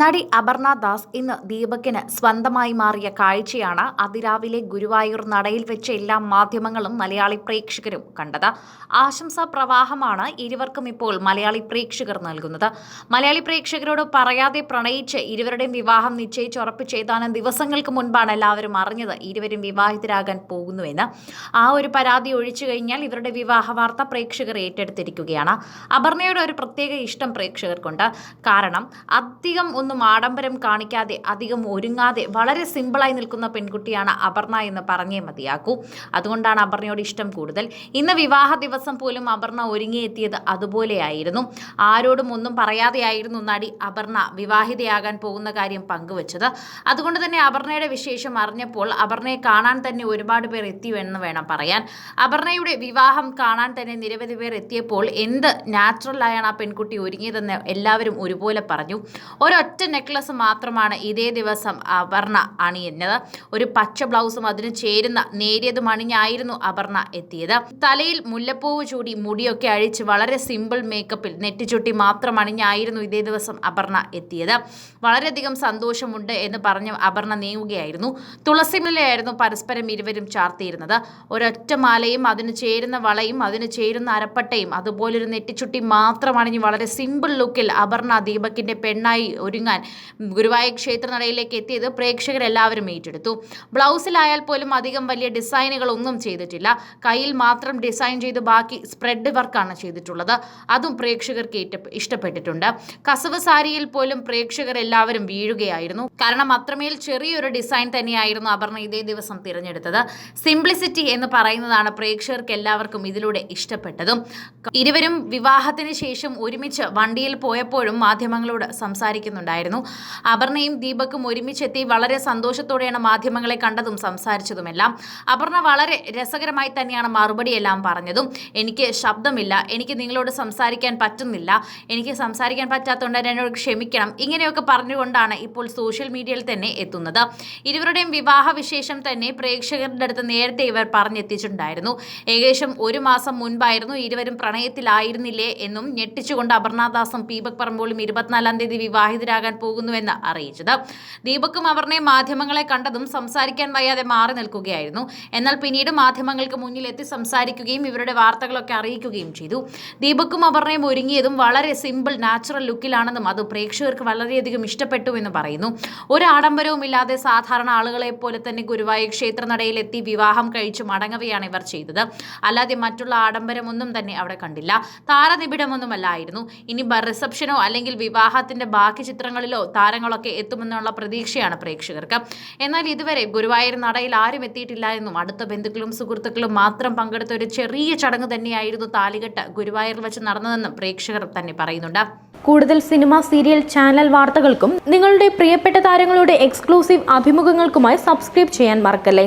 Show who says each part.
Speaker 1: നടി അപർണ ദാസ് ഇന്ന് ദീപകിന് സ്വന്തമായി മാറിയ കാഴ്ചയാണ് അതിരാവിലെ ഗുരുവായൂർ നടയിൽ വെച്ച് എല്ലാ മാധ്യമങ്ങളും മലയാളി പ്രേക്ഷകരും കണ്ടത്. ആശംസാ പ്രവാഹമാണ് ഇരുവർക്കും ഇപ്പോൾ മലയാളി പ്രേക്ഷകർ നൽകുന്നത്. മലയാളി പ്രേക്ഷകരോട് പറയാതെ പ്രണയിച്ച് ഇരുവരുടെയും വിവാഹം നിശ്ചയിച്ച് ഏതാനും ദിവസങ്ങൾക്ക് മുൻപാണ് എല്ലാവരും അറിഞ്ഞത് ഇരുവരും വിവാഹിതരാകാൻ പോകുന്നുവെന്ന്. ആ ഒരു പരാതി ഒഴിച്ചു കഴിഞ്ഞാൽ ഇവരുടെ വിവാഹ വാർത്ത പ്രേക്ഷകർ ഏറ്റെടുത്തിരിക്കുകയാണ്. അപർണയുടെ ഒരു പ്രത്യേക ഇഷ്ടം പ്രേക്ഷകർക്കുണ്ട്. കാരണം അധികം ഒന്നും ആഡംബരം കാണിക്കാതെ അധികം ഒരുങ്ങാതെ വളരെ സിമ്പിളായി നിൽക്കുന്ന പെൺകുട്ടിയാണ് അപർണ എന്ന് പറഞ്ഞേ മതിയാക്കൂ അതുകൊണ്ടാണ് അപർണയോട് ഇഷ്ടം കൂടുതൽ. ഇന്ന് വിവാഹ ദിവസം പോലും അപർണ ഒരുങ്ങിയെത്തിയത് അതുപോലെയായിരുന്നു. ആരോടും ഒന്നും പറയാതെയായിരുന്നു നടി അപർണ വിവാഹിതയാകാൻ പോകുന്ന കാര്യം പങ്കുവച്ചത്. അതുകൊണ്ട് തന്നെ അപർണയുടെ വിശേഷം അറിഞ്ഞപ്പോൾ അപർണയെ കാണാൻ തന്നെ ഒരുപാട് പേർ എത്തിയെന്ന് വേണം പറയാൻ. അപർണയുടെ വിവാഹം കാണാൻ തന്നെ നിരവധി പേർ എത്തിയപ്പോൾ എന്ത് നാച്ചുറലായാണ് ആ പെൺകുട്ടി ഒരുങ്ങിയതെന്ന് എല്ലാവരും ഒരുപോലെ പറഞ്ഞു. ഒരൊറ്റ നെക്ലസ് മാത്രമാണ് ഇതേ ദിവസം അപർണ അണിയുന്നത്. ഒരു പച്ച ബ്ലൗസും അതിന് ചേരുന്ന നേരിയതും അണിഞ്ഞായിരുന്നു അപർണ എത്തിയത്. തലയിൽ മുല്ലപ്പൂവ് ചൂടി മുടിയൊക്കെ അഴിച്ച് വളരെ സിമ്പിൾ മേക്കപ്പിൽ നെറ്റിച്ചുട്ടി മാത്രം അണിഞ്ഞായിരുന്നു ഇതേ ദിവസം അപർണ എത്തിയത്. വളരെയധികം സന്തോഷമുണ്ട് എന്ന് പറഞ്ഞ് അപർണ നീങ്ങുകയായിരുന്നു. തുളസിമലയായിരുന്നു പരസ്പരം ഇരുവരും ചാർത്തിയിരുന്നത്. ഒരൊറ്റ മാലയും അതിന് ചേരുന്ന വളയും അതിന് ചേരുന്ന അരപ്പട്ടയും അതുപോലൊരു നെറ്റിച്ചുട്ടി മാത്രം അണിഞ്ഞ് വളരെ സിമ്പിൾ ലുക്കിൽ അപർണ ദീപകിന്റെ പെണ്ണായി ഒരുങ്ങാൻ ഗുരുവായൂർ ക്ഷേത്ര നടയിലേക്ക് എത്തിയത് പ്രേക്ഷകരെല്ലാവരും ഏറ്റെടുത്തു. ബ്ലൗസിലായാൽ പോലും അധികം വലിയ ഡിസൈനുകൾ ഒന്നും ചെയ്തിട്ടില്ല. കയ്യിൽ മാത്രം ഡിസൈൻ ചെയ്ത് ബാക്കി സ്പ്രെഡ് വർക്കാണ് ചെയ്തിട്ടുള്ളത്. അതും പ്രേക്ഷകർക്ക് ഇഷ്ടപ്പെട്ടിട്ടുണ്ട്. കസവ് സാരിയിൽ പോലും പ്രേക്ഷകർ എല്ലാവരും വീഴുകയായിരുന്നു. കാരണം അത്രമേൽ ചെറിയൊരു ഡിസൈൻ തന്നെയായിരുന്നു അപർണ ഇതേ ദിവസം തിരഞ്ഞെടുത്തത്. സിംപ്ലിസിറ്റി എന്ന് പറയുന്നതാണ് പ്രേക്ഷകർക്ക് എല്ലാവർക്കും ഇതിലൂടെ ഇഷ്ടപ്പെട്ടതും. ഇരുവരും വിവാഹത്തിന് ശേഷം ഒരുമിച്ച് വണ്ടിയിൽ പോയപ്പോഴും മാധ്യമങ്ങളോട് സംസാരിക്കുന്നുണ്ടായിരുന്നു. അപർണയും ദീപക്കും ഒരുമിച്ചെത്തി വളരെ സന്തോഷത്തോടെയാണ് മാധ്യമങ്ങളെ കണ്ടതും സംസാരിച്ചതുമെല്ലാം. അപർണ വളരെ രസകരമായി തന്നെയാണ് മറുപടിയെല്ലാം പറഞ്ഞതും. എനിക്ക് ശബ്ദമില്ല. എനിക്ക് നിങ്ങളോട് സംസാരിക്കാൻ പറ്റുന്നില്ല. എനിക്ക് സംസാരിക്കാൻ പറ്റാത്തതുകൊണ്ട് എന്നോട് ക്ഷമിക്കണം. ഇങ്ങനെയൊക്കെ പറഞ്ഞുകൊണ്ടാണ് ഇപ്പോൾ സോഷ്യൽ മീഡിയയിൽ തന്നെ എത്തുന്നത്. ഇരുവരുടെയും വിവാഹ വിശേഷം തന്നെ പ്രേക്ഷകരുടെ അടുത്ത് നേരത്തെ ഇവർ പറഞ്ഞെത്തിച്ചിട്ടുണ്ടായിരുന്നു. ഏകദേശം ഒരു മാസം മുൻപായിരുന്നു ഇരുവരും പ്രണയത്തിലായിരുന്നില്ലേ എന്നും ഞെട്ടിച്ചുകൊണ്ട് അപർണാദാസും ദീപക് പറമ്പോളും ഇരുപത്തിനാലാം തീയതി വിവാഹിതരാകാൻ പോകുന്നുവെന്ന് അറിയിച്ചത്. ദീപക്കും അപർണയും മാധ്യമങ്ങളെ കണ്ടതും സംസാരിക്കാൻ വയ്യാതെ മാറി നിൽക്കുകയായിരുന്നു. എന്നാൽ പിന്നീട് മാധ്യമങ്ങൾക്ക് മുന്നിലെത്തി സംസാരിക്കുകയും ഇവരുടെ വാർത്തകളൊക്കെ അറിയിക്കുകയും ചെയ്തു. ദീപക്കും അപർണയും ഒരുങ്ങിയതും വളരെ സിമ്പിൾ നാച്ചുറൽ ലുക്കിലാണെന്നും അത് പ്രേക്ഷകർക്ക് വളരെയധികം ഇഷ്ടപ്പെട്ടു എന്ന് പറയുന്നു. ഒരു ആഡംബരവും ഇല്ലാതെ സാധാരണ ആളുകളെ പോലെ തന്നെ ഗുരുവായൂർ ക്ഷേത്ര നടയിലെത്തി വിവാഹം കഴിച്ചു മടങ്ങവെയാണ് ഇവർ ചെയ്തത്. അല്ലാതെ മറ്റുള്ള ആഡംബരമൊന്നും തന്നെ അവിടെ കണ്ടില്ല. താരനിബിഡമൊന്നുമല്ലായിരുന്നു. ഇനി റിസപ്ഷനോ അല്ലെങ്കിൽ വിവാഹത്തിന്റെ ബാക്കി ചിത്രങ്ങളിലോ താരങ്ങളൊക്കെ എത്തുമെന്നുള്ള പ്രതീക്ഷയാണ് പ്രേക്ഷകർക്ക്. എന്നാൽ ഇതുവരെ ഗുരുവായൂർ നടയിൽ ആരും എത്തിയിട്ടില്ല എന്നും അടുത്ത ബന്ധുക്കളും സുഹൃത്തുക്കളും മാത്രം പങ്കെടുത്ത ഒരു ചെറിയ ചടങ്ങ് തന്നെയായിരുന്നു താലികെട്ട് ഗുരുവായൂരിൽ വെച്ച് നടന്നതെന്നും പ്രേക്ഷകർ തന്നെ പറയുന്നുണ്ട്.
Speaker 2: കൂടുതൽ സിനിമ സീരിയൽ ചാനൽ വാർത്തകൾക്കും നിങ്ങളുടെ പ്രിയപ്പെട്ട താരങ്ങളുടെ എക്സ്ക്ലൂസീവ് അഭിമുഖങ്ങൾക്കുമായി സബ്സ്ക്രൈബ് ചെയ്യാൻ മറക്കല്ലേ?